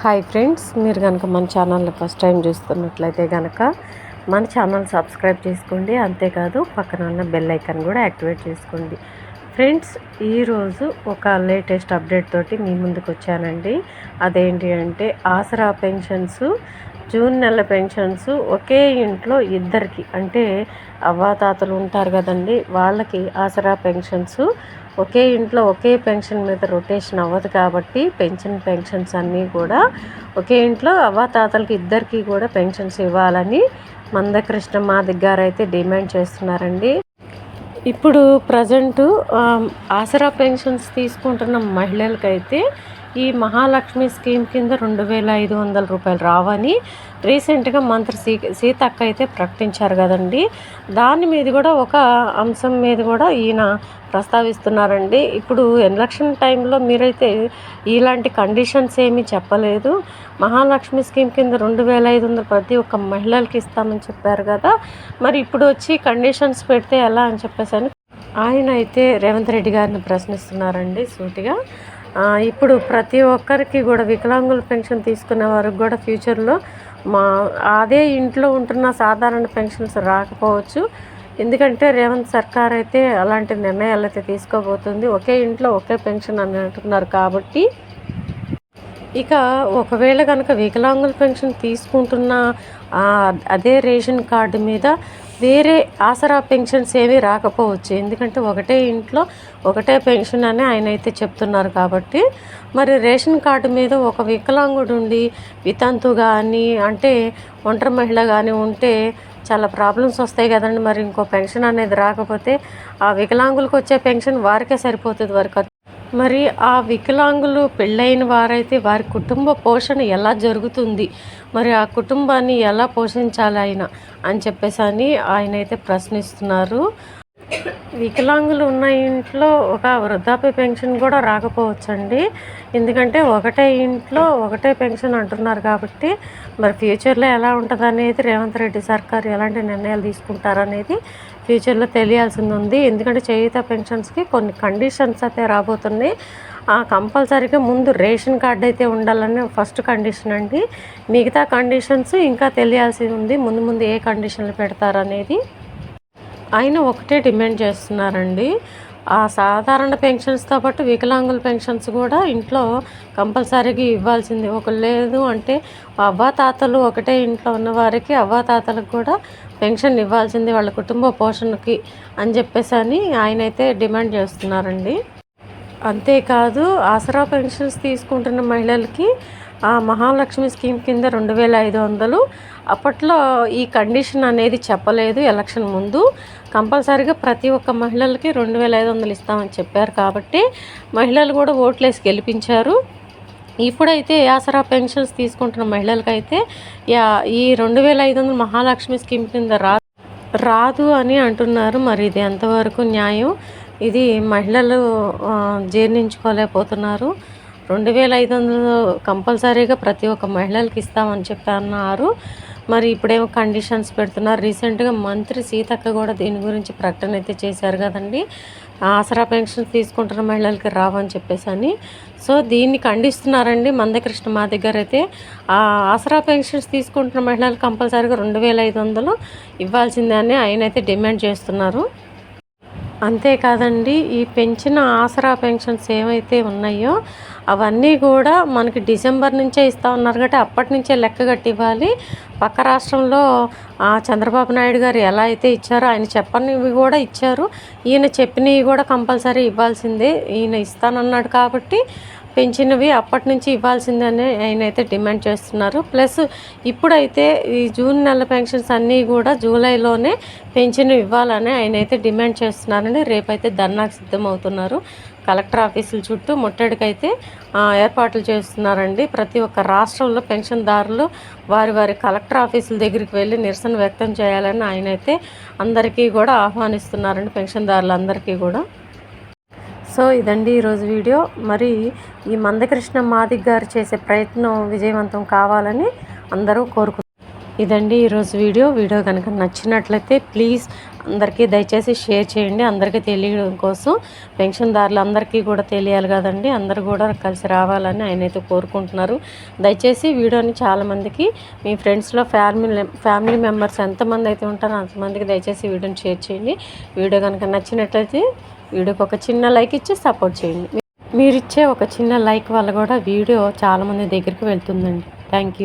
Hi friends మీరు కనుక మన ఛానల్ని ఫస్ట్ టైం చూస్తున్నట్లయితే కనుక మన ఛానల్ సబ్స్క్రైబ్ చేసుకోండి. అంతేకాదు పక్కన ఉన్న బెల్ ఐకాన్ కూడా యాక్టివేట్ చేసుకోండి. ఫ్రెండ్స్ ఈరోజు ఒక లేటెస్ట్ అప్డేట్ తోటి మీ ముందుకు వచ్చానండి. అదేంటి అంటే ఆసరా పెన్షన్స్ జూన్ నెల పెన్షన్స్ ఒకే ఇంట్లో ఇద్దరికి అంటే అవ్వాతాతలు ఉంటారు కదండి వాళ్ళకి ఆసరా పెన్షన్స్ ఒకే ఇంట్లో ఒకే పెన్షన్ మీద రొటేషన్ అవ్వదు కాబట్టి పెన్షన్ పెన్షన్స్ అన్నీ కూడా ఒకే ఇంట్లో అవ్వాతాతలకి ఇద్దరికీ కూడా పెన్షన్స్ ఇవ్వాలని మందకృష్ణ మా దగ్గర అయితే డిమాండ్ చేస్తున్నారండి. ఇప్పుడు ప్రజెంటు ఆసరా పెన్షన్స్ తీసుకుంటున్న మహిళలకైతే ఈ మహాలక్ష్మి స్కీమ్ కింద రెండు వేల ఐదు వందల రూపాయలు రావని రీసెంట్గా మంత్రి సీ సీతక్క అయితే ప్రకటించారు కదండి. దాని మీద కూడా ఒక అంశం మీద కూడా ఈయన ప్రస్తావిస్తున్నారండి. ఇప్పుడు ఎలక్షన్ టైంలో మీరైతే ఇలాంటి కండిషన్స్ ఏమీ చెప్పలేదు. మహాలక్ష్మి స్కీమ్ కింద రెండు వేల ఐదు వందలు ప్రతి ఒక్క మహిళలకి ఇస్తామని చెప్పారు కదా. మరి ఇప్పుడు వచ్చి కండిషన్స్ పెడితే ఎలా అని చెప్పేసి ఆయన అయితే రేవంత్ రెడ్డి గారిని ప్రశ్నిస్తున్నారండి సూటిగా. ఇప్పుడు ప్రతి ఒక్కరికి కూడా వికలాంగుల పెన్షన్ తీసుకునే వారికి కూడా ఫ్యూచర్లో మా అదే ఇంట్లో ఉంటున్న సాధారణ పెన్షన్స్ రాకపోవచ్చు. ఎందుకంటే రేవంత్ సర్కార్ అయితే అలాంటి నిర్ణయాలు అయితే తీసుకోబోతుంది. ఒకే ఇంట్లో ఒకే పెన్షన్ అని అంటున్నారు కాబట్టి ఇక ఒకవేళ కనుక వికలాంగుల పెన్షన్ తీసుకుంటున్న అదే రేషన్ కార్డు మీద వేరే ఆసరా పెన్షన్స్ ఏవి రాకపోవచ్చు. ఎందుకంటే ఒకటే ఇంట్లో ఒకటే పెన్షన్ అని ఆయన అయితే చెప్తున్నారు కాబట్టి. మరి రేషన్ కార్డు మీద ఒక వికలాంగుడు ఉండి వితంతు కానీ అంటే ఒంటరి మహిళ కానీ ఉంటే చాలా ప్రాబ్లమ్స్ వస్తాయి కదండి. మరి ఇంకో పెన్షన్ అనేది రాకపోతే ఆ వికలాంగులకు వచ్చే పెన్షన్ వారికే సరిపోతుంది వారికి. మరి ఆ వికలాంగులు పెళ్ళైన వారైతే వారి కుటుంబ పోషణ ఎలా జరుగుతుంది? మరి ఆ కుటుంబాన్ని ఎలా పోషించాలి ఆయన అని చెప్పేసి అని ఆయన అయితే ప్రశ్నిస్తున్నారు. వికలాంగులు ఉన్న ఇంట్లో ఒక వృద్ధాప్య పెన్షన్ కూడా రాకపోవచ్చండి. ఎందుకంటే ఒకటే ఇంట్లో ఒకటే పెన్షన్ అంటున్నారు కాబట్టి మరి ఫ్యూచర్లో ఎలా ఉంటుంది అనేది రేవంత్ రెడ్డి సర్కార్ ఎలాంటి నిర్ణయాలు తీసుకుంటారనేది ఫ్యూచర్లో తెలియాల్సింది ఉంది. ఎందుకంటే చేయుత పెన్షన్స్కి కొన్ని కండిషన్స్ అయితే రాబోతున్నాయి. కంపల్సరీగా ముందు రేషన్ కార్డ్ అయితే ఉండాలని ఫస్ట్ కండిషన్ అండి. మిగతా కండిషన్స్ ఇంకా తెలియాల్సి ఉంది. ముందు ముందు ఏ కండిషన్లు పెడతారనేది ఆయన ఒకటే డిమాండ్ చేస్తున్నారండి. ఆ సాధారణ పెన్షన్స్తో పాటు వికలాంగుల పెన్షన్స్ కూడా ఇంట్లో కంపల్సరీగా ఇవ్వాల్సింది. ఒక లేదు అంటే అవ్వాతాతలు ఒకటే ఇంట్లో ఉన్న వారికి అవ్వాతాతలకు కూడా పెన్షన్ ఇవ్వాల్సింది. వాళ్ళ కుటుంబ పోషణకి అని చెప్పేసి అని ఆయన అయితే డిమాండ్ చేస్తున్నారండి. అంతేకాదు ఆసరా పెన్షన్స్ తీసుకుంటున్న మహిళలకి ఆ మహాలక్ష్మి స్కీమ్ కింద రెండు వేల ఐదు వందలు. అప్పట్లో ఈ కండిషన్ అనేది చెప్పలేదు ఎలక్షన్ ముందు. కంపల్సరీగా ప్రతి ఒక్క మహిళలకి రెండు వేల ఐదు వందలు ఇస్తామని చెప్పారు కాబట్టి మహిళలు కూడా ఓట్లేసి గెలిపించారు. ఇప్పుడైతే ఆసరా పెన్షన్స్ తీసుకుంటున్న మహిళలకైతే ఈ రెండు వేల ఐదు వందలు మహాలక్ష్మి స్కీమ్ కింద రా రాదు అని అంటున్నారు. మరి ఇది ఎంతవరకు న్యాయం? ఇది మహిళలు జీర్ణించుకోలేకపోతున్నారు. రెండు వేల ఐదు వందలు కంపల్సరీగా ప్రతి ఒక్క మహిళలకి ఇస్తామని చెప్పి అన్నారు. మరి ఇప్పుడేమో కండిషన్స్ పెడుతున్నారు. రీసెంట్గా మంత్రి సీతక్క కూడా దీని గురించి ప్రకటన అయితే చేశారు కదండి. ఆసరా పెన్షన్ తీసుకుంటున్న మహిళలకి రావని చెప్పేసి అని. సో దీన్ని ఖండిస్తున్నారండి మందకృష్ణ మా దగ్గర అయితే. ఆ ఆసరా పెన్షన్స్ తీసుకుంటున్న మహిళలు కంపల్సరీగా రెండు వేల ఐదు వందలు ఇవ్వాల్సిందే అని ఆయన అయితే డిమాండ్ చేస్తున్నారు. అంతేకాదండి ఈ పెంచిన ఆసరా పెన్షన్స్ ఏమైతే ఉన్నాయో అవన్నీ కూడా మనకి డిసెంబర్ నుంచే ఇస్తా ఉన్నారు కాబట్టి అప్పటి నుంచే లెక్క కట్టి ఇవ్వాలి పక్క రాష్ట్రంలో చంద్రబాబు నాయుడు గారు ఎలా అయితే ఇచ్చారో ఆయన చెప్పనివి కూడా ఇచ్చారు. ఈయన చెప్పినవి కూడా కంపల్సరీ ఇవ్వాల్సిందే. ఈయన ఇస్తానన్నాడు కాబట్టి పెంచినవి అప్పటి నుంచి ఇవ్వాల్సిందని ఆయన అయితే డిమాండ్ చేస్తున్నారు. ప్లస్ ఇప్పుడైతే ఈ జూన్ నెల పెన్షన్స్ అన్నీ కూడా జూలైలోనే పెన్షన్ ఇవ్వాలని ఆయన అయితే డిమాండ్ చేస్తున్నారని రేపైతే ధర్నాకు సిద్ధమవుతున్నారు. కలెక్టర్ ఆఫీసుల చుట్టూ ముట్టడికైతే ఏర్పాట్లు చేస్తున్నారండి. ప్రతి ఒక్క రాష్ట్రంలో పెన్షన్దారులు వారి వారి కలెక్టర్ ఆఫీసుల దగ్గరికి వెళ్ళి నిరసన వ్యక్తం చేయాలని ఆయన అయితే అందరికీ కూడా ఆహ్వానిస్తున్నారండి పెన్షన్దారులందరికీ కూడా. సో ఇదండి ఈరోజు వీడియో. మరి ఈ మందకృష్ణ మాదిక్ గారు చేసే ప్రయత్నం విజయవంతం కావాలని అందరూ కోరుకుంటున్నారు. ఇదండి ఈరోజు వీడియో. వీడియో కనుక నచ్చినట్లయితే ప్లీజ్ అందరికీ దయచేసి షేర్ చేయండి. అందరికీ తెలియడం కోసం పెన్షన్దారులు అందరికీ కూడా తెలియాలి కదండి. అందరూ కూడా కలిసి రావాలని ఆయన అయితే కోరుకుంటున్నారు. దయచేసి వీడియోని చాలామందికి మీ ఫ్రెండ్స్లో ఫ్యామిలీ ఫ్యామిలీ మెంబర్స్ ఎంతమంది అయితే ఉంటారో అంతమందికి దయచేసి వీడియోని షేర్ చేయండి. వీడియో కనుక నచ్చినట్లయితే వీడియోకి ఒక చిన్న లైక్ ఇచ్చి సపోర్ట్ చేయండి. మీరిచ్చే ఒక చిన్న లైక్ వల్ల కూడా వీడియో చాలామంది దగ్గరికి వెళ్తుందండి. Thank you.